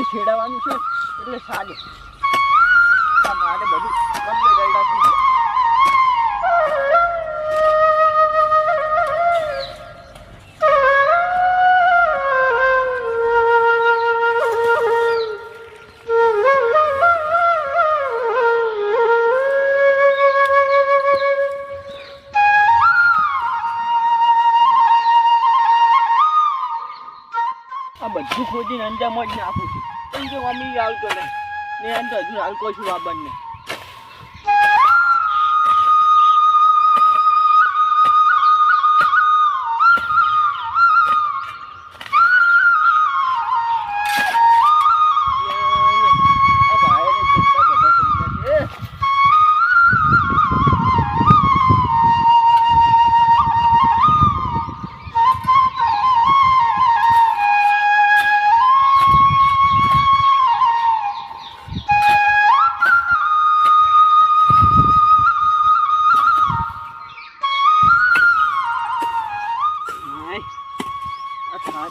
હજુ તો છેડાવવાનું છે. એટલે સારું. મારે બધું કમ્પ્લીટ આઈડા થઈ આ બધું ખોદીને અંજામ જ નાખું છું. કેમ કે મમ્મી આવતો ને ને તો હજુ કોઈ છું આ બંને.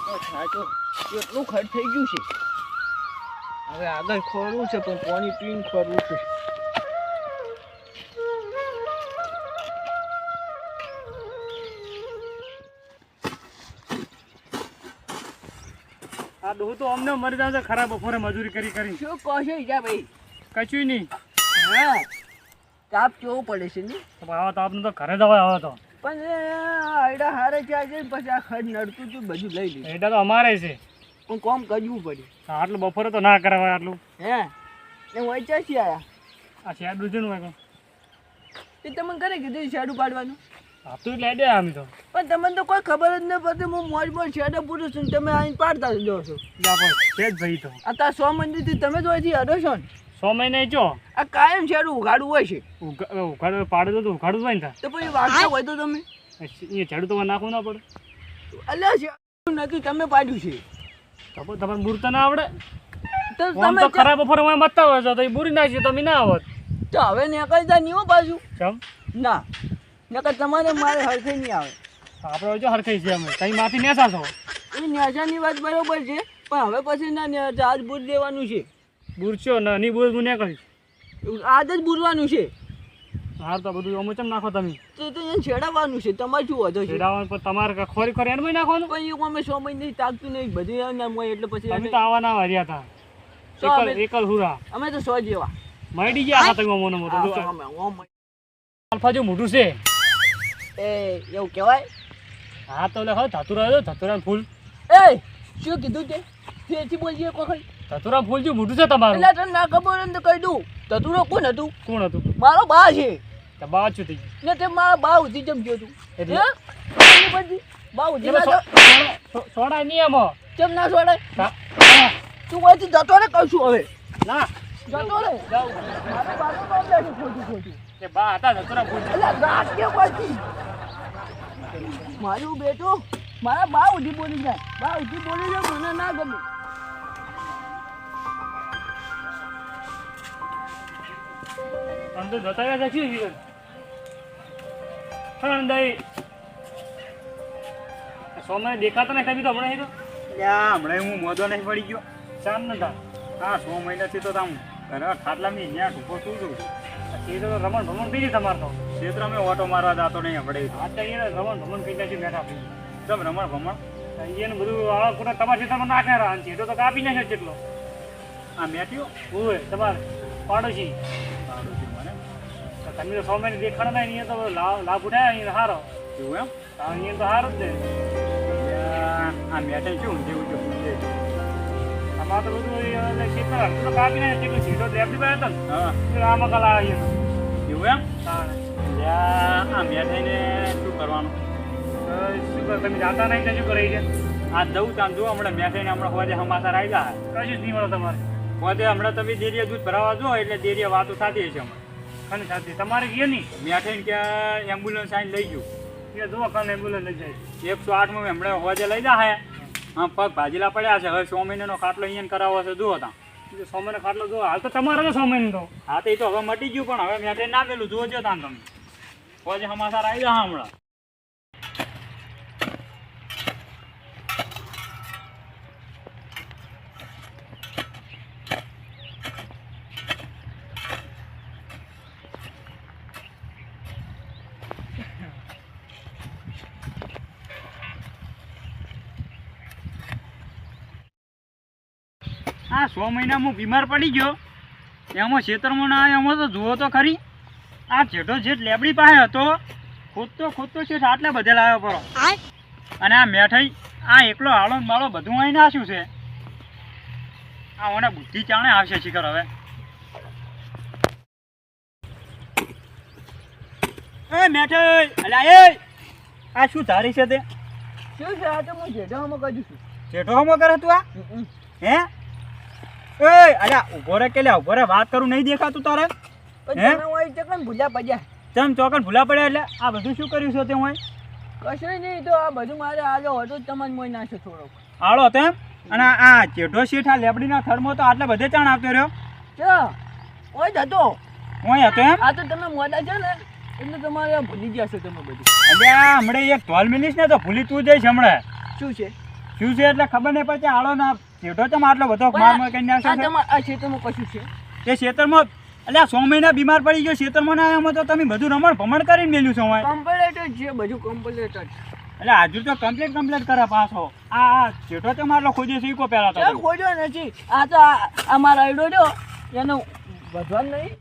કેટલું ખર્ચ થઈ ગયું છે હવે આગળ ખોરવું છે પણ પાણી પીને ખોરવું છે. આ ડોહું તો અમને મરી જાવ છે ખરાબ બપોરે મજૂરી કરી કરી શું કહો છો ઈજા ભાઈ? કશું નહીં. હા તાપ કેવો પડે છે ને? આવા તો આપણે તો ઘરે જવાય આવા તો. પણ આયડા હારે છે પછી આ ખડ નડતું હતું બધું લઈ લીધું. એડા તો અમારે છે. પણ કોમ કરવું પડે. આટલું બપોરે તો ના કરાવાય આટલું. હે? એ વચ્ચેથી આયા? આ શેડ દૂધનું હોય તે તમને કરે કીધું શેડું પાડવાનું? આપતું એટલે એડે આમ તો. પણ તમને તો કોઈ ખબર જ નહીં પડતી હું મોજ મોજ શેડે પૂરું છું તમે આઈને પાડતા જ જો છો પણ છે ભાઈ તો. અત્યારે સો મંદિરથી તમે જ અહીંથી હડો છો ને? સો મહિને જો? આ કાયમ શેડું ઉઘાડવું હોય છે. ઉઘા- પાડે તો ઉઘાડું હોય ને તો. પછી વાગતા હોય તો તમે? એ ઝાડુ તો નાખવું ના પડે. અલ્યા છે નથી તમે પાડ્યું છે. તો તમારે બુરતા ના આવડે. તો તમે ખરાબ હું મતતા હોય છો તો એ બુરી નાખી તમે ના આવત. તો હવે નીકળતા નહીં હો પાછું. ચમ? ના. નકર તમારે મારે હરખે નહીં આવે. આપણે જો હરખાઈ છે અમે. કઈ માથી નેસા છો એ ન્યાસાની વાત બરોબર છે પણ હવે પછી ના આજ બુર દેવાનું છે. બુરશો ને ની બુર હું કહી આજ જ બુરવાનું છે? હાર તો બધું અમે ચમ નાખો તમે. તો તો એને છેડાવવાનું છે તમારે શું વધો છે? છેડાવાનું પણ તમારે ખોરી ખોરી એનું નાખવાનું? પણ એવું અમે સો મહિને તાકતું નહીં બધું એમ નામ હોય એટલે પછી અમે- તો આવા ના વાર્યા હતા એકલ એકલ હુરા. અમે તો સો જેવા. મળી ગયા હતા તમે મોનો મોટો અલ્ફા જો મોટું છે. એ એવું કહેવાય? હા તો લખો ધતુરા ધતુરા ફૂલ. એ શું કીધું તે? ફેરથી બોલજે કોઈ ખરી? ધતુરા મોઢું છે તમારું? એટલે તને ના ખબર ને તો કહી દઉં. તતુરો કોણ હતું? કોણ હતું? મારો બા છે. તો બાચું થઈ ગયું ને તે મારા બા ઉધી જમ ગયો તું એટલે? એની બા ઉધી સોડા- સોડા નહીં એમાં કેમ ના છોડાય તા- તું અહીંથી જતો રે છું હવે. ના. જતો રે. મારે બાનું કામ બેઠું ખોટું ખોટું. એ બા હતા ધતુરા ફૂલ એટલે રાત કે પછી મારું બેટું મારા બા ઉધી બોલી જાય. બા ઉધી બોલી જાય મને ના ગમે. અંદર જતા રહ્યા છે શું પણ દઈ. સોમે દેખાતા નહીં કભી તો હમણાં તો ક્યાં હમણાં હું મોદો નહીં પડી ગયો. ચાંદ ન થા હા સો મહિનાથી તો તામ ઘરે ખાટલામાં ત્યાં ઢૂકો શું છું. એ તો રમણ ભમણ ગઈ તમારે તો. ક્ષેત્ર અમે ઓટો મારવા દાતો નહીં આપણે હા તો એને રમણ ભમણ થઈ જાય છે બેઠા કેમ રમણ ભમણ? એને બધું આળા પૂરા તમારા ખેતરમાં નાખે રહ્યા છે. તો કાપી નાખે જેટલો આ મેટ્યો હોય તમારે પાડોશી. છે તમે તો સો મહિને દેખાડો નહીં અહીંયા તો લાભ ઉઠાય અહીંયા હારો. એવું એમ? અહીંયા તો હારો જ છે. આ મેટે શું જેવું છે. તમારે તો બધું એટલે ખેતર હરખું તો કાપી નાખે કેટલું સીધો લેફ્ટ પાસે હતો ને. હા. આમાં કલા આવી એવું એમ? હા. આ મેઠાઈને શું કરવાનું? શું કરો તમે જાતા નહીં શું કરે છે? આ જવું તામ જો હમણાં મેઠાઈને હમણાં હોજે હમાસા જાય કશું જ નહીં મળે તમારે. હોજે હમણાં તમે દેરિયા દૂધ ભરાવા જો એટલે દેરિયા વાતો થતી હશે હમણાં. અને સાથે. તમારે ગયો નહીં. મેઠાઈને ક્યાં એમ્બ્યુલન્સ આવીને લઈ ગયું. એ જુઓ કાલે એમ્બ્યુલન્સ લઈ જાય. એકસો આઠમાં હમણાં હોજે લઈ જા હે હા પગ ભાજીલા પડ્યા છે. હવે સો મહિનાનો ખાટલો અહીંયા કરાવો છે. જુઓ તા સો મહિનો ખાટલો જુઓ. હાલ તો તમારે તો મહિના તો હા તો એ તો હવે મટી ગયું પણ હવે મેં ના પેલું જોજો તાન તમે. હોજે સમાચાર આવી જા હમણાં. સો મહિના હું બીમાર પડી ગયો. એમાં ખેતરમાં ના એમાં તો જુઓ તો ખરી. આ જેઠો જેઠ લેબડી પાસે હતો. ખોદતો ખોદતો છે આટલે બધે લાવ્યો પરો. અને આ મેઠાઈ આ એકલો હાળો માળો બધું અહીં નાખ્યું છે. આ મને બુદ્ધિ ચાણે આવશે શિખર હવે. એ મેઠાઈ અલ્યા એ આ શું ધારી છે તે? શું છે? આ તો હું જેઠામાં કરું છું. જેઠો હમો કરે તું આ? હે? એ અલ્યા ઊભો રે કે લ્યા ઊભો રે વાત કરું નહીં દેખાતું તારે? પણ હે? ભૂલ્યા પડ્યા? ચમ ચોકન ભૂલા પડ્યા એટલે આ બધું શું કર્યું છે તે હું કશું નહીં તો આ બધું મારે આજો હતો તમને મોય નાખ્યો થોડોક આળો તેમ અને આ શેઠ આ લેબડીના થર્મો તો આટલે બધે ચાણ આવતો રહ્યો? ચા ઓય જ હતો. હું હતો એમ? આ તો તમે મોડા છો ને એટલે તમારે ભૂલી ગયા છો તમે બધું. અલ્યા હમણે એક ઢોલ મિલીશ ને તો ભૂલી તું જઈશ હમણાં. શું છે? શું છે એટલે ખબર નહીં પડતી આળો ના જેઠો તો આટલો બધો માર માર કરી આ નાખ્યો આ ક્ષેત્રમાં કશું છે? તે ખેતરમાં એટલે સો મહિના બીમાર પડી ગયો ખેતરમાં ના આવ્યા તો તમે બધું રમણ ભમણ કરીને મેલ્યું છો હું કમ્પ્લેટ જ છે બધું કમ્પ્લેટ જ એટલે હજુ તો કમ્પ્લીટ કમ્પ્લીટ કરે પાછો. આ આ જેઠો તો આટલો ખોજી શીખો પહેલા ચાલ તો. ખોજો નથી. આ તો આ મારા આઈડો જો એનો વધવાનું નહીં.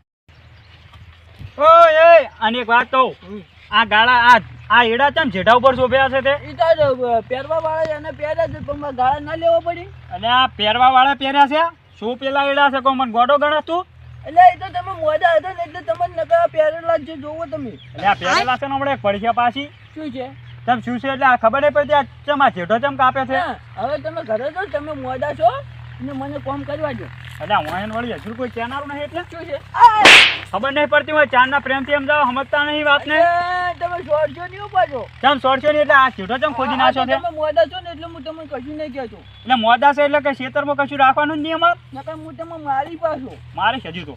ઓ ઓય અને એક વાત કહું. આ ગાળા આ આ એડા ચમ જેઠા ઉપર શોભ્યા છે તે? ઈ તો પહેરવા વાળા એને પહેર્યા છે પણ ગાળા ના લેવો પડી. અને આ પહેરવા વાળા પહેર્યા છે? શું પેલા એડા છે? કોમન મને ગોડો ગણસ તું? એટલે એ તો તમે મોડા હતા ને એટલે તમને નકા પહેરેલા જ છે જોવો તમે. એટલે આ પહેરેલા છે ને હમણાં પડશે પાછી. શું છે? તમ શું છે? એટલે આ ખબર નહીં પડતી આ ચમ આ જેઠો ચમ કાપે છે? હવે તમે ઘરે તો તમે મોડા છો? ને મને કોમ કરવા દો એટલે વાયન વાળી હજુ કોઈ કહેનારું નહીં એટલે? શું છે? ખબર નહીં પડતી હોય ચાંદના પ્રેમથી થી સમજાવો સમજતા નહીં વાત ને તમે શોર્ટ છો નહીં ઉપાડો ચમ સોડશો નહીં એટલે આ છૂટો ચમ ખોદી નાખો છે? તમે મોદા છો ને એટલે હું તમને કશું નહીં કહેતો. એટલે મોદા છે એટલે કે ખેતરમાં કશું રાખવાનું જ નહીં અમાર? નકર હું તમે મારી પાછો. મારે હજુ તો.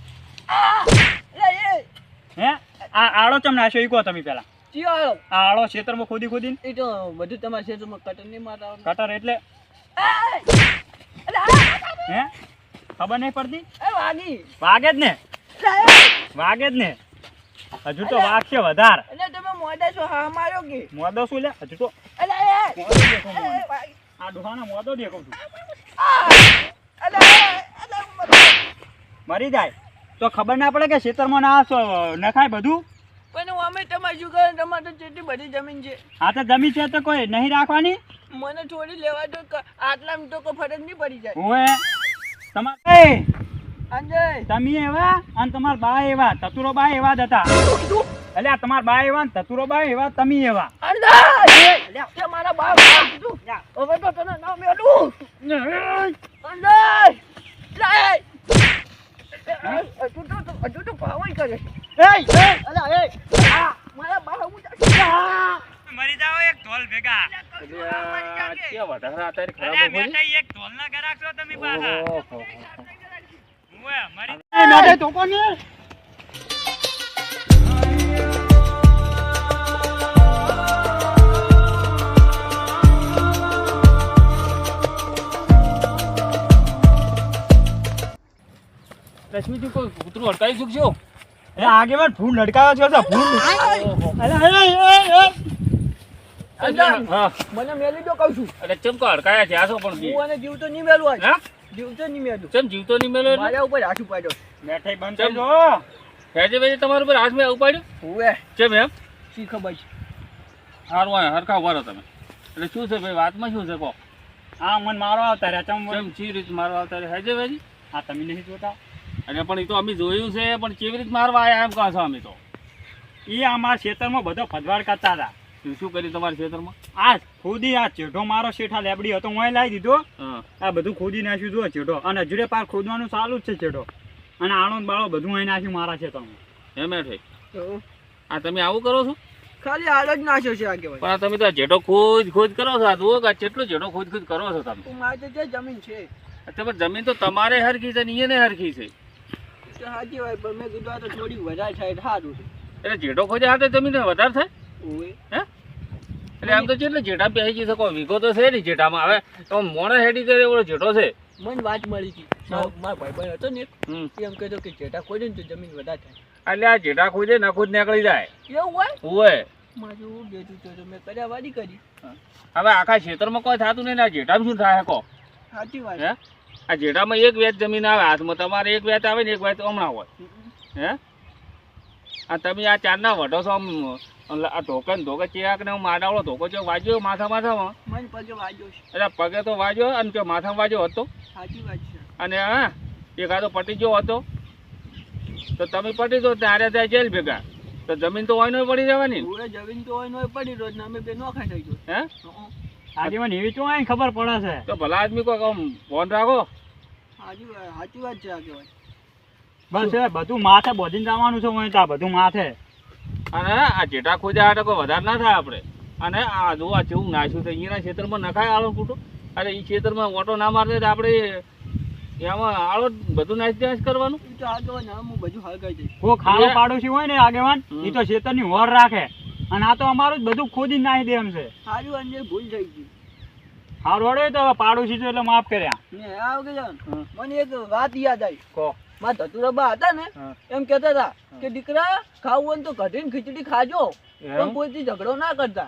હે? આ આળો ચમ નાખ્યો? ઈ કહો તમે પેલા ચિયાળો આ આળો ખેતરમાં ખોદી ખોદીને? એ તો બધું તમારા ક્ષેત્રમાં કટર નહીં મારતા કટર એટલે? હે? ખબર નહીં પડતી? એ વાગી. વાગે જ ને? વાગે જ ને? હજુ તો વાગશે વધાર. એટલે તમે મોડા છો હા માર્યો કે? મોદો શું લે હજુ તો આ ડોહાનો મોદો દેખો છું મરી જાય. તો ખબર ના પડે કે ખેતરમાં ના નખાય બધું? પણ અમે તમારી શું કરે તમારે તો જેટલી બધી જમીન છે. આ તો જમીન છે તો કોઈ નહીં રાખવાની? મને છોડી લેવા દો આટલા આટલામાં તો કોઈ ફરક નહીં પડી જાય. ઓએ તમારે અંજય! તમે એવા અને તમાર બા એવા તતુરો બા એવા જ હતા. એટલે આ તમારા બા એવા ને તતુરો બા એવા તમે એવા. અંજય તે મારા બાપ કીધું હવે તો તને ના મેલું. અંજય! લે હજુ તો હજુ તો ભાવ કરે. અલા એ મારા બા હું ઢોલ ભેગા. અરે મેઠા એક ઢોલના ગરાક છો તમે પાછા. ઓહો મરી એ મેઠા ને. રશ્મિ તું કોઈ કૂતરું અડકાઈ ચૂકશો એ આગેવાન ફૂલ લડકાવા છો ફૂલ અરે એ એ એ હા મને મેલી દો કહું છું. એટલે ચમ તો અડકાયા છે પણ હું અને જીવતો નહીં મેલું હા? જીવતો નહીં મેલું. ચમ જીવતો નહીં મેલો મારા ઉપર હાથ ઉપાડ્યો. મેઠાઈ બંધ કરી દો હેજે તમારા ઉપર હાથ મેં ઉપાડ્યું? હુએ ચમ એમ? શી ખબર છે? હારું હરખા ઊભા તમે. એટલે શું છે ભાઈ વાતમાં શું છે કહો? આ મન મારો આવતા રહ્યા ચમ ચમ ચી રીત મારો આવતા રે હેજે આ તમે નહીં જોતા? અને પણ એ તો અમે જોયું છે પણ કેવી રીત મારવા આવ્યા એમ કહો છો અમે તો? એ અમારા ખેતરમાં બધો ફદવાડ કરતા હતા. શું શું કર્યું તમારા ખેતરમાં? આ ખોદી આ ચેઢો મારો શેઠા લેબડી હતો હું લાવી દીધો. આ બધું ખોદી નાખ્યું જો અને હજુરે પાર ખોદવાનું ચાલુ જ છે ચેઢો. અને આણો બાળો બધું અહીં નાખ્યું મારા ખેતરમાં. એમ આ તમે આવું કરો છો? ખાલી હાલ જ નાખ્યો છે પણ તમે તો આ જેટો ખોજ ખોજ કરો છો. આ જુઓ કે કેટલો જેટો ખોજ ખોજ કરો છો તમે. મારે તો જે જમીન છે. તમે જમીન તો તમારે હરખી છે ને એને હરખી છે. સાચી વાત મેં કીધું આ તો થોડી વધારે થાય એટલે સારું છે. એટલે જેટો ખોજે હાથે જમીન વધારે થાય? હે? એટલે આમ તો છે ને જેઠા બેસી જઈ શકો વિગો તો છે નહીં જેઠામાં. હવે તો મોણે હેડી કરે એવો જેઠો છે. મને વાત મળી હતી. મારા ભાઈબંધ હતો ને એ એમ કહેતો કે જેઠા ખોજે ને તો જમીન વધારે થાય. એટલે આ જેઠા ખોજે ના ખુદ નીકળી જાય. એવું હોય? મારું એવું તો તો મેં કર્યા વાડી કરી. હવે આખા ખેતરમાં કોઈ થતું નહીં આ જેઠામાં શું થાય કહો સાચી વાત. હે? આ જેઠામાં એક વેત જમીન આવે હાથમાં તમારે એક વેત આવે ને એક વેચ હમણાં હોય. હે? આ તમે આ ચારના વઢો છો આમ આ ઢોકે ને ઢોકે ચેક ને હું માડાવડો ધોકો જો વાજ્યો માથા માથામાં? મને પગે વાગ્યો એટલે પગે તો વાજ્યો અને કે માથામાં વાજ્યો હતો? સાચી વાત છે. અને હા એકાદો પટી ગયો હતો. તો તમે પટી દો ત્યારે ત્યાં જેલ ભેગા. તો જમીન તો હોય પડી જવાની. જમીન તો હોય નોય પડી રોજ ને અમે બે નોખા થઈ ગયો હે? આગેવાન એવી તો આઈ ખબર પડે છે? તો ભલા આદમી કોઈ આમ ફોન રાખો. સાચી વાત સાચી વાત છે આ બસ બધું માથે બોધીને જવાનું છે હું ત્યાં બધું માથે. અને આ ચેટા ખોજા હાટે કોઈ વધારે ના થાય આપણે. અને આ જો આ જેવું નાખ્યું તો અહીંયાના ક્ષેત્રમાં નખાય આળો કૂટો. અરે એ ક્ષેત્રમાં ઓટો ના મારતે તો આપણે એમાં આળો બધું નાશ નાશ કરવાનું. તો આ હું બધું હળગાઈ દઈશ ખાડો પાડોશી હોય ને આગેવાન એ તો ખેતરની હોર રાખે. અને આ તો અમારું જ બધું ખોદી નાખી દે એમ છે. સારું છે ભૂલ થઈ ગઈ. હારું હળો તો પાડોશી છે એટલે માફ કર્યા. આ. મને એક વાત યાદ આવી. કહો મારા ધતુરાબા હતા ને એમ કેતા હતા કે દીકરા ખાવું હોય તો કઢીને ખીચડી ખાજો પણ કોઈથી ઝઘડો ના કરતા.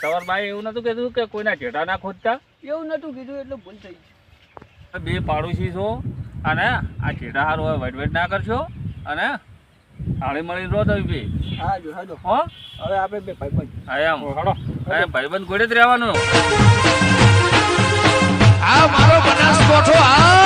તમારા ભાઈ એવું નતું કીધું કે કોઈના ચેટા ના ખોદતા? એવું નતું કીધું એટલે ભૂલ થઈ બે પાડોશી છો અને આ ચેટા હારો હોય વટ વેટ ના કરશો અને હાળી મળી રહો તમે બે. હા જો હા હો? હવે આપણે બે ભાઈબંધ. હા એમ. હડો હા ભાઈબંધ ગોડે જ રહેવાનું. આ મારો બનાસ કોઠો આ